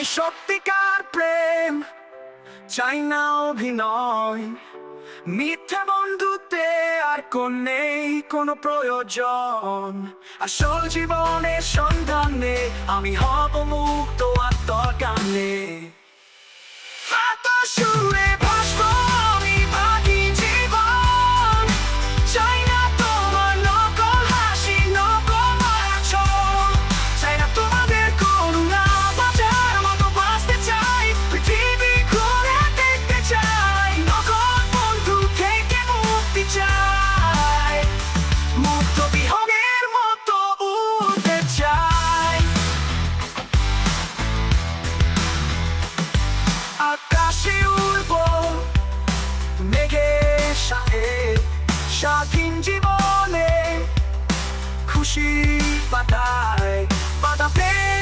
সত্যিকার প্রেম, চাই না অভিনয়। মিথ্যে বন্ধুতে আর কোন নেই, কোনো প্রয়োজন। আসল জীবনের সন্ধানে আমি হব মুক্ত আর দরকার স্বাধীন জীবনে খুশি পাতায় পাতা পেরিয়ে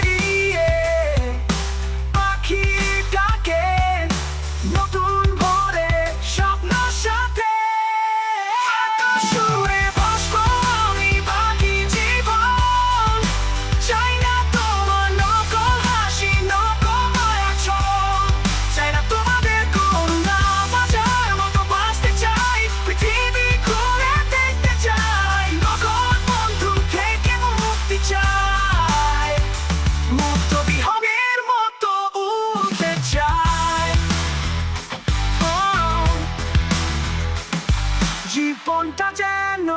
জীবনটা যেন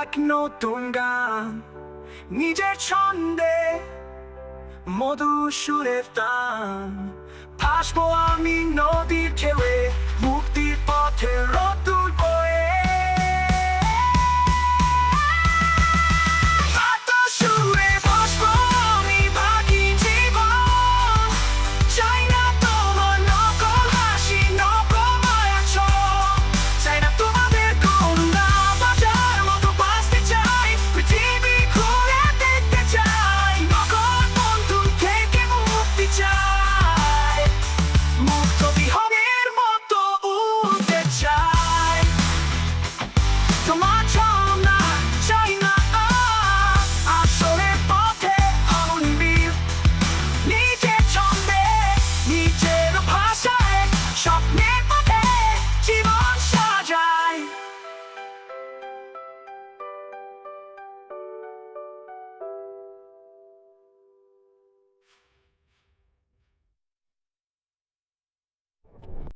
এক নতুন গান। নিজের ছন্দে মধু সুরের টান ভাসবো আমি নদীর ঢেউয়ে